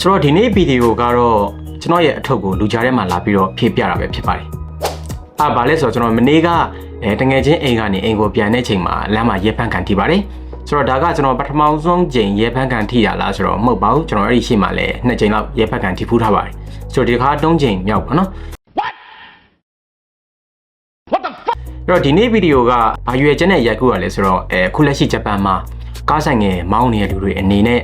ဆိုတော့ဒီနေ့ဗီဒီယိုကတော့ကျွန်တော်ရဲ့အထုပ်ကိုလူကြားထဲမှာလာပြီးတော့ဖြည့်ပြတာပဲဖြစ်ပါတယ်။အာဗာလဲဆိုတော့ကျွန်တော်မနေ့ကအဲတငယ်ချင်းအိမ်ကနေအိမ်ကိုပြန်တဲ့ချိန်မှာလမ်းမှာရေဖန်ခံထိပါတယ်။ဆိုတော့ဒါကကျွန်တော်ပထမဆုံးချိန်ရေဖန်ခံထိရလားဆိုတော့မဟုတ်ပါဘူးကျွန်တော်အဲ့ဒီရှေ့မှာလည်းနှစ်ချိန်လောက်ရေဖန်ခံထိဖူးထားပါတယ်။ဆိုတော့ဒီတစ်ခါသုံးချိန်မြောက်ပါနော်။အဲ့တော့ဒီနေ့ဗီဒီယိုကဘာရွယ်ချက်နဲ့ရိုက်ကူရလဲဆိုတော့အဲခုလက်ရှိဂျပန်မှာကားဆိုင်ငယ်မောင်းနေတဲ့လူတွေအနေနဲ့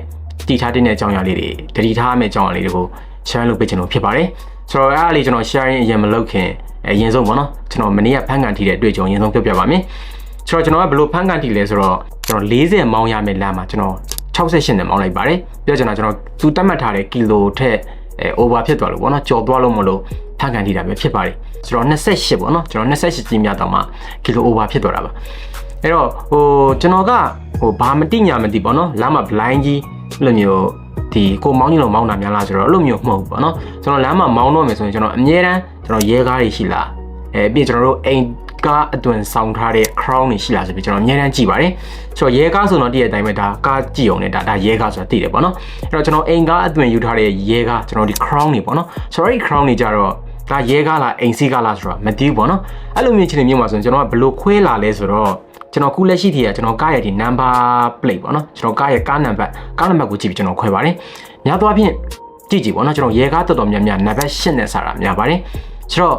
တည်ထားတဲ့အကြောင်းအရာလေးတွေတတိထားမယ့်အကြောင်းအရာလေးတွေကို share လုပ်ပေးချင်လို့ဖြစ်ပါတယ်ဆိုတော့အဲ့ဒါလေးကျွန်တော် sharing အရင်မလုပ်ခင်အရင်ဆုံးပေါ့နော်ကျွန်တော်မနေ့ကဖန်ကန်ထီတဲ့အတွေ့အကြုံအရင်ဆုံးပြောပြပါမယ်ဆိုတော့ကျွန်တော်ကဘယ်လိုဖန်ကန်ထီလဲဆိုတော့ကျွန်တော်40မောင်းရမယ့်လမ်းမှာကျွန်တော်68နဲ့မောင်းလိုက်ပါတယ်ပြောချင်တာကျွန်တော်သူတတ်မှတ်ထားတဲ့ကီလိုထက်အဲ over ဖြစ်သွားလို့ပေါ့နော်ကြော်သွားလို့မလို့ဖန်ကန်ထီတာပဲဖြစ်ပါတယ်ဆိုတော့28ပေါ့နော်ကျွန်တော်28ကြီးမြတ်တော့မှကီလို over ဖြစ်သွားတာပါအဲ့တော့ဟိုကျွန်တော်ကဟိုဘာမတိညာမသိပေါ့နော်လမ်းမှာ blind ကြီး လို့မျိုးဒီကိုမောင်းကြီးလုံးမောင်းတာများလားဆိုတော့အဲ့လိုမျိုးမဟုတ်ဘူးပေါ့နော်ကျွန်တော်လမ်းမှာမောင်းတော့မယ်ဆိုရင်ကျွန်တော်အမြဲတမ်းကျွန်တော်ရဲကားတွေရှိလားအဲပြီးကျွန်တော်တို့အိမ်ကားအတွင်ဆောင်ထားတဲ့ crown တွေရှိလားဆိုပြီးကျွန်တော်အမြဲတမ်းကြည့်ပါတယ်ဆိုတော့ရဲကားဆိုတော့တည့်တဲ့အတိုင်းပဲဒါကားကြည့်အောင်နဲ့ဒါဒါရဲကားဆိုတာသိတယ်ပေါ့နော်အဲ့တော့ကျွန်တော်အိမ်ကားအတွင်ယူထားတဲ့ရဲကားကျွန်တော်ဒီ crown တွေပေါ့နော်ဆိုတော့အဲ့ဒီ crown တွေကြတော့ဒါရဲကားလားအိမ်စီးကားလားဆိုတော့မသိဘူးပေါ့နော်အဲ့လိုမျိုးချင်းနေမျိုးမှာဆိုရင်ကျွန်တော်ကဘယ်လိုခွဲလာလဲဆိုတော့ ကျွန်တော်ခုလက်ရှိတည်းကကျွန်တော်ကားရဲ့ဒီ number plate ပေါ့နော်ကျွန်တော်ကားရဲ့ကားနံပါတ်ကားနံပါတ်ကိုကြည့်ပြီးကျွန်တော်ခွဲပါတယ်များသောအားဖြင့်ကြည့်ကြည့်ပေါ့နော်ကျွန်တော်ရဲကားတော်တော်များများနံပါတ်8နဲ့စတာများပါတယ်ဆိုတော့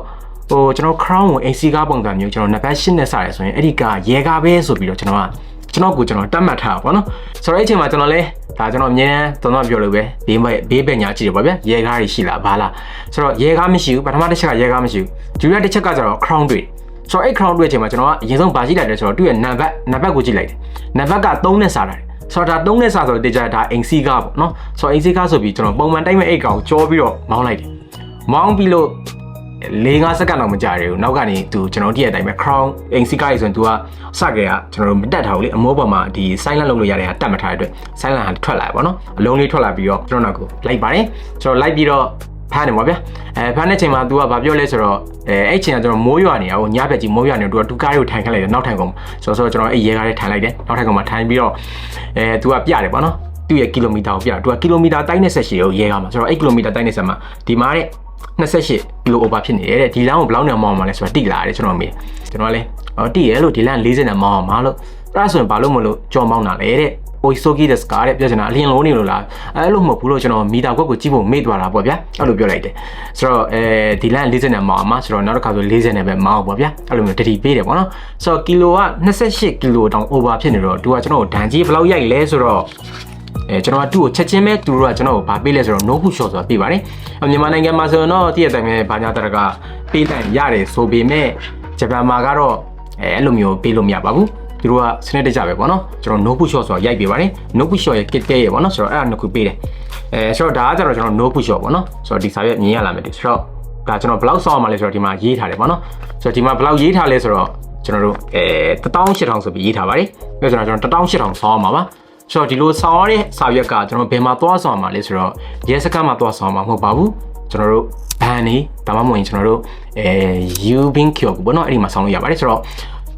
ဟိုကျွန်တော် crown ကို AC ကားပုံစံမျိုးကျွန်တော်နံပါတ်8နဲ့စရဲဆိုရင်အဲ့ဒီကားရဲကားပဲဆိုပြီးတော့ကျွန်တော်ကကျွန်တော်ကိုကျွန်တော်တတ်မှတ်ထားတာပေါ့နော်ဆိုတော့အဲ့အချိန်မှာကျွန်တော်လဲဒါကျွန်တော်အမြဲတမ်းတော်တော်ပြောလို့ပဲဘေးမဲ့ဘေးပညာကြည့်တယ်ပေါ့ဗျာရဲကားတွေရှိလားဘာလားဆိုတော့ရဲကားမရှိဘူးပထမတစ်ချက်ကရဲကားမရှိဘူးဒုတိယတစ်ချက်ကကျတော့ crown တွေ ဆိုတော့အဲ့ crown တွေအချိန်မှာကျွန်တော်ကအရင်ဆုံးဗာကြည့်လိုက်တယ်ဆိုတော့သူ့ရဲ့နံပါတ်နံပါတ်ကိုကြည့်လိုက်တယ်နံပါတ်က3နဲ့စားတာတယ်ဆိုတော့ဒါ3နဲ့စားဆိုတော့တေချာဒါအိမ်စီကားပေါ့နော်ဆိုတော့အိမ်စီကားဆိုပြီးကျွန်တော်ပုံမှန်တိုင်းမဲ့အိတ်ကောင်ကြောပြီးတော့မောင်းလိုက်တယ်မောင်းပြီးလို့4-5စက္ကန့်တော့မကြာရဘူးနောက်ကနေသူကျွန်တော်တည့်ရတဲ့အတိုင်းပဲ crown အိမ်စီကားကြီးဆိုရင် तू ကစကြဲကကျွန်တော်တို့မတက်ထားဘူးလေအမိုးပေါ်မှာဒီ silent လုပ်လို့ရတဲ့ဟာတက်မထားတဲ့အတွက် silent ဟာထွက်လာပါတော့အလုံးလေးထွက်လာပြီးတော့ကျွန်တော်နောက်ကိုလိုက်ပါတယ်ကျွန်တော်လိုက်ပြီးတော့ ဖမ်းတယ်ပေါ့ဗျာအဲဖမ်းတဲ့ချိန်မှာ तू ကဘာပြောလဲဆိုတော့အဲအဲ့ချိန်ကကျွန်တော်မိုးရွာနေတာဟိုညဘက်ကြီးမိုးရွာနေတော့ तू ကားကိုထိုင်ခန့်လိုက်တယ်နောက်ထိုင်ကုန်ဆိုတော့ကျွန်တော်အဲ့ရဲကားလေးထိုင်လိုက်တယ်နောက်ထိုင်ကုန်မှာထိုင်ပြီးတော့အဲ तू ကပြတယ်ပေါ့နော်သူ့ရဲ့ကီလိုမီတာကိုပြတာသူကကီလိုမီတာတိုင်းနဲ့ဆက်ရှိကိုရဲကားမှာဆိုတော့အဲ့ကီလိုမီတာတိုင်းနဲ့ဆက်မှာဒီမှာတဲ့28ကီလို over ဖြစ်နေတယ်တဲ့ဒီလမ်းကိုဘယ်လောက်နဲ့မောင်းမှာလဲဆိုတော့တိလာတယ်ကျွန်တော်မေးကျွန်တော်လည်းအော်တိရဲလို့ဒီလမ်း40နဲ့မောင်းအောင်မလို့အဲ့ဒါဆိုရင်ဘာလို့မလို့ကြော်မောင်းတာလဲတဲ့ အိုဆိုကီဒက်စကာတဲ့ပြောချင်တာအလင်းလုံးနေလို့လားအဲ့လိုမဟုတ်ဘူးလို့ကျွန်တော်မီတာကွက်ကိုကြည့်ဖို့မေ့သွားတာပေါ့ဗျာအဲ့လိုပြောလိုက်တယ်ဆိုတော့အဲဒီလမ်း40နဲ့မောင်းအောင်မဆိုတော့နောက်တစ်ခါဆို40နဲ့ပဲမောင်းအောင်ပေါ့ဗျာအဲ့လိုမျိုးတတိပေးတယ်ပေါ့နော်ဆိုတော့ကီလိုက28ကီလိုတောင် over ဖြစ်နေတော့သူကကျွန်တော်ဒန်ကြီးဘယ်လောက်ရိုက်လဲဆိုတော့အဲကျွန်တော်ကသူ့ကိုချက်ချင်းပဲသူတို့ကကျွန်တော်ကိုဗာပေးလဲဆိုတော့ no push shot ဆိုတာပေးပါတယ်။မြန်မာနိုင်ငံမှာဆိုရင်တော့တည့်ရတဲ့ပဲဘာညာတရကပေးလိုက်ရတယ်ဆိုပေမဲ့ဂျပန်မှာကတော့အဲအဲ့လိုမျိုးပေးလို့မရပါဘူး။ သူတို့ကစနစ်တကျပဲပေါ့နော်။ကျွန်တော် no push shot ဆိုတာရိုက်ပေးပါတယ်။ no push shot ရဲ့ kit ရဲ့ပေါ့နော်ဆိုတော့အဲ့ဒါနှစ်ခုပေးတယ်။အဲဆိုတော့ဒါကကျတော့ကျွန်တော် no push shot ပေါ့နော်။ဆိုတော့ဒီစာရွက်မြင်ရလာမယ်ဒီဆိုတော့ဒါကျွန်တော်ဘယ်လောက်စောင့်ရမှာလဲဆိုတော့ဒီမှာရေးထားတယ်ပေါ့နော်။ဆိုတော့ဒီမှာဘယ်လောက်ရေးထားလဲဆိုတော့ကျွန်တော်တို့အဲ18000ဆိုပြီးရေးထားပါတယ်။ပြီးတော့ကျွန်တော်18000စောင့်ရမှာပါ။ဆိုတော့ဒီလိုဆောင်ရတဲ့စာရွက်ကကျွန်တော်ဘယ်မှာသွားဆောင်မှာလဲဆိုတော့ရဲစခန်းမှာသွားဆောင်မှာမဟုတ်ပါဘူးကျွန်တော်တို့ဘန်နေဒါမှမဟုတ်ရင်ကျွန်တော်တို့အဲ U bin kyo ကိုပေါ့နော်အဲ့ဒီမှာဆောင်လို့ရပါတယ်ဆိုတော့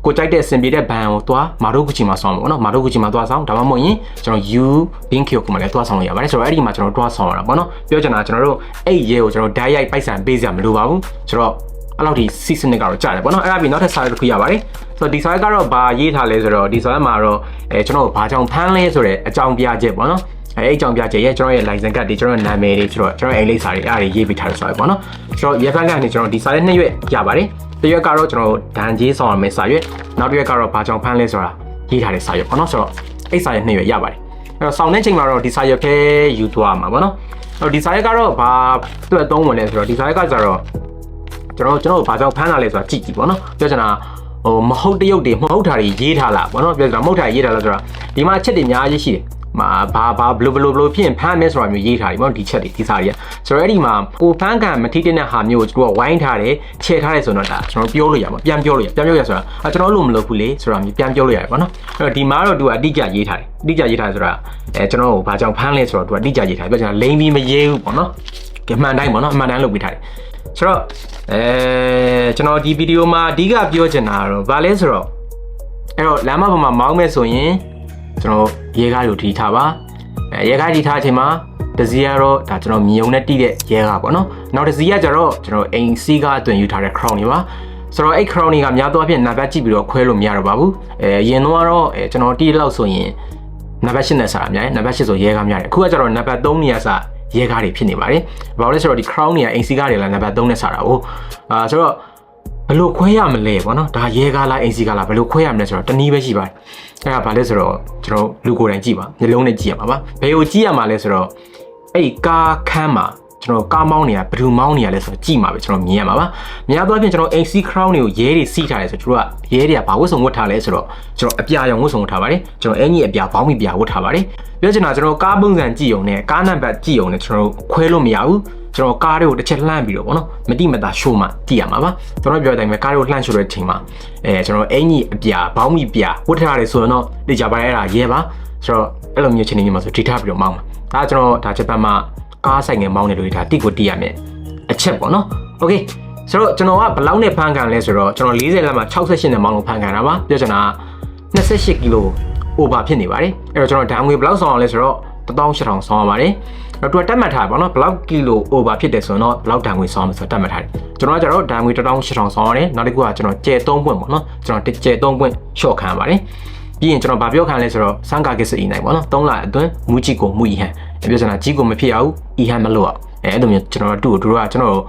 ကိုကြိုက်တဲ့စင်ပြေတဲ့ဘန်ကိုသွားမာဒိုဂူချီမှာဆောင်းမှာပေါ့နော်မာဒိုဂူချီမှာသွားဆောင်ဒါမှမဟုတ်ရင်ကျွန်တော် U bin kyo ကိုမှလည်းသွားဆောင်လို့ရပါတယ်ဆိုတော့အဲ့ဒီမှာကျွန်တော်သွားဆောင်ရတာပေါ့နော်ပြောချင်တာကျွန်တော်တို့အဲ့ရဲကိုကျွန်တော်ဓာတ်ရိုက်ပိုက်ဆံပေးစရာမလိုပါဘူးဆိုတော့အဲ့လောက်ဒီစီစနစ်ကတော့ကြားတယ်ပေါ့နော်အဲ့ဒါပြီးနောက်ထပ်စာရွက်တစ်ခုရပါတယ်ဆိုတော့ဒီစာရွက်ကတော့ဘာရေးထားလဲဆိုတော့ဒီစာရွက်မှာတော့အဲကျွန်တော်ဘာကြောင့်ဖမ်းလဲဆိုတဲ့အကြောင်းပြချက်ပေါ့နော်အဲအဲ့အကြောင်းပြချက်ရဲ့ကျွန်တော်ရဲ့ license card တွေကျွန်တော်ရဲ့နာမည်တွေဆိုတော့ကျွန်တော်အိမ်လိပ်စာတွေအားတွေရေးပေးထားတဲ့စာရွက်ပေါ့နော်ကျွန်တော်ရဲဖန်ကနေကျွန်တော်ဒီစာရွက်နှစ်ရွက်ရပါတယ် တစ်ရွက်ကတော့ကျွန်တော်ဒန်ကြီးဆောင်ရမယ့်စာရွက်နောက်တစ်ရွက်ကတော့ဘာကြောင့်ဖမ်းလဲဆိုတာရေးထားတဲ့စာရွက်ပေါ့နော်ဆိုတော့အဲ့စာရွက်နှစ်ရွက်ရပါတယ်အဲ့တော့ဆောင်တဲ့ချိန်မှာတော့ဒီစာရွက်ခဲယူသွားမှာပေါ့နော်အဲ့တော့ဒီစာရွက်ကတော့ဘာအတွက်အသုံးဝင်လဲဆိုတော့ဒီစာရွက်ကကျတော့ကျွန်တော်ကျွန်တော်ဘာကြောင့်ဖမ်းတာလဲဆိုတာကြည့်ကြည့်ပေါ့နော်ပြောချင်တာဟိုမဟုတ်တရုတ်တွေမဟုတ်တာတွေရေးထားလားပေါ့နော်ပြောချင်တာမဟုတ်တာရေးထားလားဆိုတာဒီမှာချက်တွေအများကြီးရှိတယ် မှာဘာဘာဘလိုဘလိုဘလိုဖြစ်ရင်ဖမ်းမယ်ဆိုတာမျိုးရေးထားတယ်ပေါ့နော်ဒီချက်တွေဒီစာတွေကဆိုတော့အဲ့ဒီမှာကိုဖမ်းခံမထိတဲ့ဟာမျိုးကိုကျွန်တော်ကဝိုင်းထားတယ်ခြေထားတယ်ဆိုတော့ဒါကျွန်တော်ပြောလို့ရမှာပြန်ပြောလို့ရပြန်ပြောရဆိုတာအဲကျွန်တော်လို့မလုပ်ဘူးလေဆိုတာမျိုးပြန်ပြောလို့ရတယ်ပေါ့နော်အဲ့တော့ဒီမှာတော့သူကအတိအကျရေးထားတယ်အတိအကျရေးထားတယ်ဆိုတာအဲကျွန်တော်ကိုဘာကြောင့်ဖမ်းလဲဆိုတော့သူကအတိအကျရေးထားတယ်ပြောချင်တာလိမ့်ပြီးမရေးဘူးပေါ့နော်ကမှန်တိုင်းပေါ့နော်အမှန်တိုင်းလုပ်ပေးထားတယ်ဆိုတော့အဲကျွန်တော်ဒီဗီဒီယိုမှာအဓိကပြောချင်တာကတော့ဗာလဲဆိုတော့အဲ့တော့လမ်းမပေါ်မှာမောင်းမဲ့ဆိုရင် ကျွန်တော်ရေကားကိုထီထားပါအဲရေကားထီထားအချိန်မှာတစ်စီးကတော့ဒါကျွန်တော်မြုံနဲ့တိတဲ့ရဲကားပေါ့နော်နောက်တစ်စီးကကျတော့ကျွန်တော်အိမ်စီးကားအတွင်ယူထားတဲ့ crown တွေပါဆိုတော့အဲ့ crown တွေကများသောအားဖြင့်နံပါတ်ကြည့်ပြီးတော့ခွဲလို့မရတော့ပါဘူးအဲအရင်တော့ကတော့အဲကျွန်တော်တိလောက်ဆိုရင်နံပါတ်8နဲ့စားအများကြီးနံပါတ်8ဆိုရဲကားများတယ်အခုကကျတော့နံပါတ်3နေရာစားရဲကားတွေဖြစ်နေပါတယ်ဘာလို့လဲဆိုတော့ဒီ crown တွေကအိမ်စီးကားတွေလည်းနံပါတ်3နဲ့စားတာဟုတ်အာဆိုတော့ ဘယ်လိုခွဲရမလဲပေါ့နော်ဒါရဲကားလားအိမ်စီးကားလားဘယ်လိုခွဲရမလဲဆိုတော့တနည်းပဲရှိပါတယ်အဲ့ဒါဘာလဲဆိုတော့ကျွန်တော်လူကိုယ်တိုင်ကြည့်ပါမျိုးလုံးနဲ့ကြည့်ရမှာပါဘယ်ကိုကြည့်ရမှာလဲဆိုတော့အဲ့ဒီကားခန်းမှာ ကျွန်တော်ကားမောင်းနေတာဘယ်သူမောင်းနေရလဲဆိုတော့ကြည့်မှာပဲကျွန်တော်မြင်ရမှာပါများသောအားဖြင့်ကျွန်တော် AC crown တွေကိုရဲတွေစီးထားတယ်ဆိုတော့တို့ကရဲတွေကဘာဝတ်စုံဝတ်ထားလဲဆိုတော့ကျွန်တော်အပြာရောင်ဝတ်စုံဝတ်ထားပါတယ်ကျွန်တော်အင်ကြီးအပြာဘောင်းမီပြာဝတ်ထားပါတယ်ပြောချင်တာကျွန်တော်ကားပုံစံကြည့်ုံနဲ့ကားနံပါတ်ကြည့်ုံနဲ့ကျွန်တော်ခွဲလို့မရဘူးကျွန်တော်ကားတွေကိုတစ်ချက်လှမ်းပြီးတော့ဗောနော်မတိမတာရှိုးမှကြည့်ရမှာပါကျွန်တော်ပြောတဲ့အတိုင်းပဲကားတွေကိုလှမ်းရှိုးတဲ့အချိန်မှာအဲကျွန်တော်အင်ကြီးအပြာဘောင်းမီပြာဝတ်ထားရတယ်ဆိုတော့ဒီကြပါရဲအဲ့ဒါရဲပါဆိုတော့အဲ့လိုမျိုးချင်းနေမှာဆိုထိထားပြီးတော့မောင်းမှာဒါကျွန်တော်ဒါချက်ပတ်မှာ ကားဆိုင်ငယ်မောင်းနေလို့ဒါတိကိုတိရမယ်အချက်ပေါ့နော်โอเคဆိုတော့ကျွန်တော်ကဘယ်လောက်နဲ့ဖန်ခံလဲဆိုတော့ကျွန်တော်40လက်မှာ68နဲ့မောင်းလို့ဖန်ခံတာပါပြောချင်တာ28ကီလို over ဖြစ်နေပါတယ်အဲ့တော့ကျွန်တော်ဓာတ်ငွေဘယ်လောက်ဆောင်အောင်လဲဆိုတော့18000ဆောင်ရပါတယ်အဲ့တော့သူကတက်မှတ်ထားပါတော့ဘယ်လောက်ကီလို over ဖြစ်တယ်ဆိုတော့ဘယ်လောက်ဓာတ်ငွေဆောင်မှာဆိုတော့တက်မှတ်ထားတယ်ကျွန်တော်ကကျတော့ဓာတ်ငွေ18000ဆောင်ရတယ်နောက်တစ်ခုကကျွန်တော်ကျဲ3ပွင့်ပေါ့နော်ကျွန်တော်ကျဲ3ပွင့် short ခံပါတယ် ပြီးရင်ကျွန်တော်ဗာပြောခံလဲဆိုတော့စံကာကစ်စအီနိုင်ပေါ့နော်3လအတွင်းမူကြီးကိုမူအီဟန်ပြောချင်တာကြီးကိုမဖြစ်အောင်အီဟန်မလို့အောင်အဲအဲ့လိုမျိုးကျွန်တော်တို့တို့ကကျွန်တော်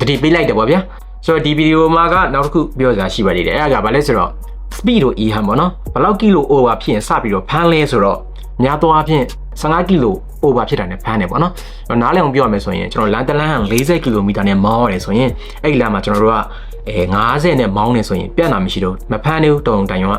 တတိပေးလိုက်တယ်ပေါ့ဗျာဆိုတော့ဒီဗီဒီယိုမှာကနောက်တစ်ခုပြောစရာရှိပါသေးတယ်အဲ့ဒါကဘာလဲဆိုတော့ speed တို့ e ဟန်ပေါ့နော်ဘယ်လောက်ကီလို over ဖြစ်ရင်စပြီးတော့ဖမ်းလဲဆိုတော့များသောအားဖြင့်15ကီလို over ဖြစ်တာနဲ့ဖမ်းတယ်ပေါ့နော်အဲ့တော့နားလည်အောင်ပြောရမယ်ဆိုရင်ကျွန်တော်လန်တလန်40ကီလိုမီတာနဲ့မောင်းရတယ်ဆိုရင်အဲ့ဒီလမ်းမှာကျွန်တော်တို့ကအဲ90နဲ့မောင်းနေဆိုရင်ပြတ်တာမရှိတော့မဖမ်းနေဘူးတုံတိုင်ရောက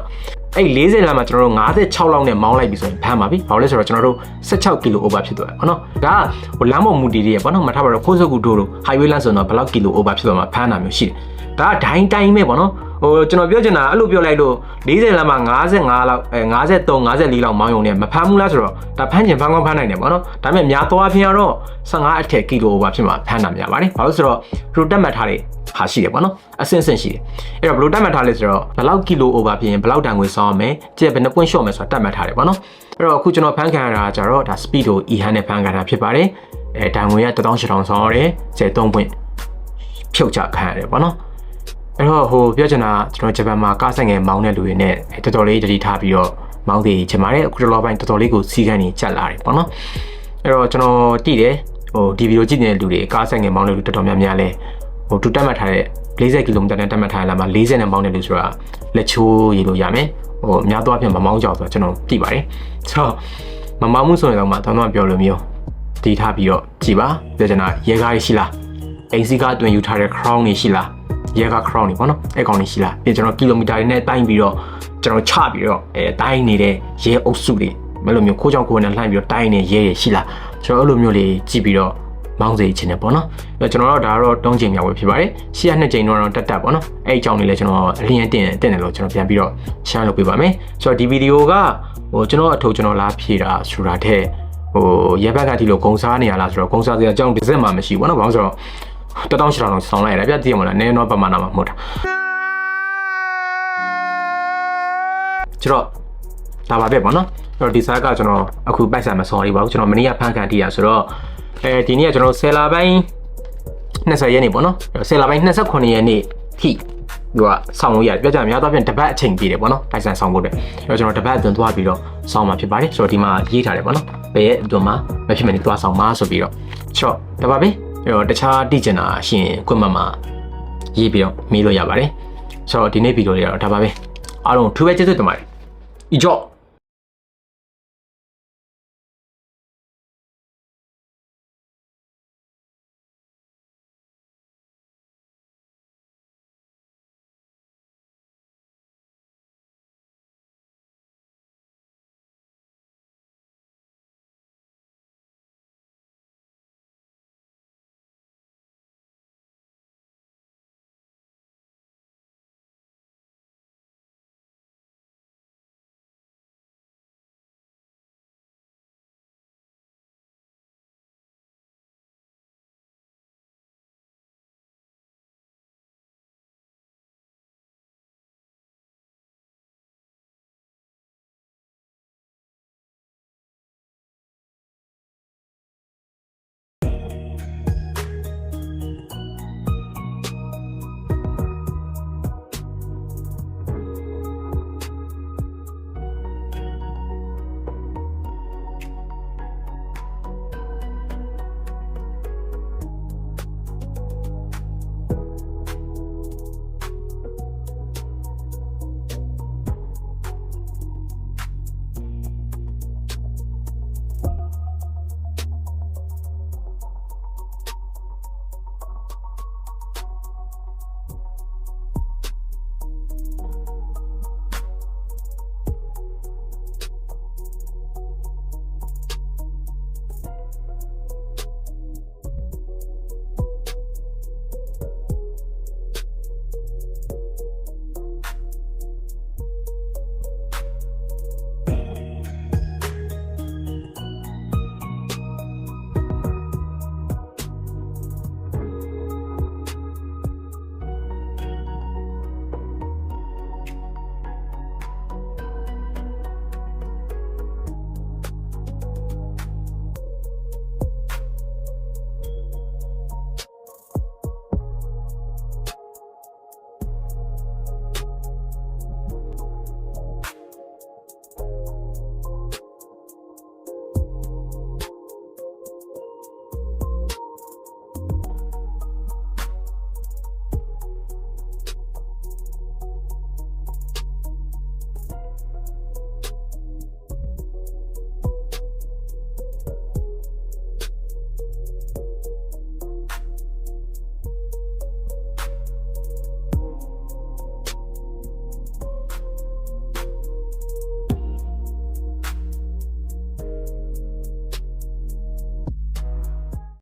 အဲ့40လမ်းမှာကျွန်တော်တို့56လောက်နဲ့မောင်းလိုက်ပြီဆိုရင်ဖမ်းပါပြီဘာလို့လဲဆိုတော့ကျွန်တော်တို့16ကီလို over ဖြစ်သွားတယ်ပေါ့နော်ဒါကဟိုလမ်းပေါ်မူတည်ရပေါ့နော်မထားပါတော့ခိုးစုပ်ကူတို့တို့ highway လမ်းဆိုတော့ဘယ်လောက်ကီလို over ဖြစ်သွားမှာဖမ်းတာမျိုးရှိတယ်ဒါကဒိုင်းတိုင်းပဲပေါ့နော် ဟိုကျွန်တော်ပြောချင်တာအဲ့လိုပြောလိုက်လို့40လမ်းမှာ55လောက်အဲ53 54လောက်မောင်းယုံနဲ့မဖမ်းဘူးလားဆိုတော့ဒါဖမ်းချင်ဖမ်းကောင်းဖမ်းနိုင်တယ်ပေါ့နော်ဒါပေမဲ့များသွားဖြစ်ရတော့15အထက်ကီလို over ဖြစ်မှာဖမ်းတာများပါတယ်ဘာလို့ဆိုတော့သူတို့တက်မှတ်ထားတဲ့ဟာရှိတယ်ပေါ့နော်အဆင့်ဆင့်ရှိတယ်အဲ့တော့ဘယ်လိုတက်မှတ်ထားလဲဆိုတော့ဘယ်လောက်ကီလို over ဖြစ်ရင်ဘယ်လောက်တန်ငွေဆောင်းရမယ်ကျက်ဘယ်နှပွင့်ရှော့မယ်ဆိုတာတက်မှတ်ထားတယ်ပေါ့နော်အဲ့တော့အခုကျွန်တော်ဖမ်းခံရတာကြတော့ဒါ speed ကို e hand နဲ့ဖမ်းခံတာဖြစ်ပါတယ်အဲတန်ငွေက18000ဆောင်းရတယ်ကျက်3ပွင့်ဖြုတ်ချခံရတယ်ပေါ့နော် အဲ့တော့ဟိုပြောချင်တာကျွန်တော်ဂျပန်မှာကားဆိုင်ငယ်မောင်းတဲ့လူတွေနဲ့တော်တော်လေးတတိထားပြီးတော့မောင်းသေးချင်ပါတယ်အခုတော်ပိုင်းတော်တော်လေးကိုစီးကန်းနေကြက်လာတယ်ပေါ့နော်အဲ့တော့ကျွန်တော်ကြည့်တယ်ဟိုဒီဗီဒီယိုကြည့်နေတဲ့လူတွေကားဆိုင်ငယ်မောင်းတဲ့လူတော်တော်များများလဲဟိုတူတက်မှတ်ထားတဲ့40ကီလိုမီတာနဲ့တက်မှတ်ထားတဲ့လမ်းမှာ40နဲ့မောင်းတဲ့လူဆိုတာလက်ချိုးရည်လို့ရမယ်ဟိုအများသောအားဖြင့်မမောင်းကြအောင်ဆိုတော့ကျွန်တော်သိပါတယ်ဆိုတော့မမောင်းမှုဆိုရင်တော့မှတောင်းတော့ပြောလို့မျိုးဒီထားပြီးတော့ကြည်ပါပြောချင်တာရေကားရှိလားအိမ်စီကားအတွင်ယူထားတဲ့ crown တွေရှိလား ရဲက crown နေပေါ့နော်အဲ့ကောင်နေရှိလားပြီးကျွန်တော်ကီလိုမီတာတွေနဲ့တိုင်းပြီးတော့ကျွန်တော်ချပြီးတော့အဲတိုင်းနေတဲ့ရဲအုပ်စုတွေမလို့မျိုးခိုးချောင်းကိုယ်နဲ့လှမ်းပြီးတော့တိုင်းနေရဲတွေရှိလားကျွန်တော်အဲ့လိုမျိုးလေးကြည့်ပြီးတော့မောင်းစေချင်တယ်ပေါ့နော်အဲ့ကျွန်တော်တို့ဒါတော့တုံးချိန်မြောက်ပဲဖြစ်ပါတယ်ရှေ့ကနှစ်ချိန်တော့တက်တက်ပေါ့နော်အဲ့အကြောင်းလေးလည်းကျွန်တော်အလင်းတင်တင်တယ်လို့ကျွန်တော်ပြန်ပြီးတော့ share လုပ်ပေးပါမယ်ဆိုတော့ဒီဗီဒီယိုကဟိုကျွန်တော်အထုတ်ကျွန်တော်လာဖြေတာဆိုတာတဲ့ဟိုရဲဘက်ကဒီလိုဂုံစားနေရလားဆိုတော့ဂုံစားစရာအကြောင်းတစ်စက်မှမရှိဘူးเนาะဘာလို့ဆိုတော့ တတောင်းရှတောင်းတော့ဆောင်းလိုက်ရတယ်ဗျသိရမလားနည်းတော့ပမာဏမှာမဟုတ်တာကျတော့ဒါပါပဲပေါ့နော်အဲ့တော့ဒီစားကကျွန်တော်အခုပိုက်ဆံမဆော်ရပါဘူးကျွန်တော်မနေ့ကဖန်ခံတည်ရဆိုတော့အဲဒီနေ့ကကျွန်တော်10လပိုင်း20ရက်နေ့ပေါ့နော်10လပိုင်း29ရက်နေ့ထိသူကဆောင်းလို့ရတယ်ပြောကြများတော့ပြန်တပတ်အချိန်ပြည့်တယ်ပေါ့နော်ပိုက်ဆံဆောင်းဖို့အတွက်အဲ့တော့ကျွန်တော်တပတ်အတွင်းသွားပြီးတော့ဆောင်းမှာဖြစ်ပါတယ်ဆိုတော့ဒီမှာရေးထားတယ်ပေါ့နော်ဘယ်ရဲ့အတွင်းမှာမဖြစ်မနေသွားဆောင်းမှာဆိုပြီးတော့ချော့ဒါပါပဲ အဲ့တော့တခြားတိကျင်တာရှင်ကွန်မန့်မှာရေးပြီးတော့မေးလို့ရပါတယ်ဆိုတော့ဒီနေ့ဗီဒီယိုလေးကတော့ဒါပါပဲအားလုံးထူးပဲကျေးဇူးတင်ပါတယ် 이죠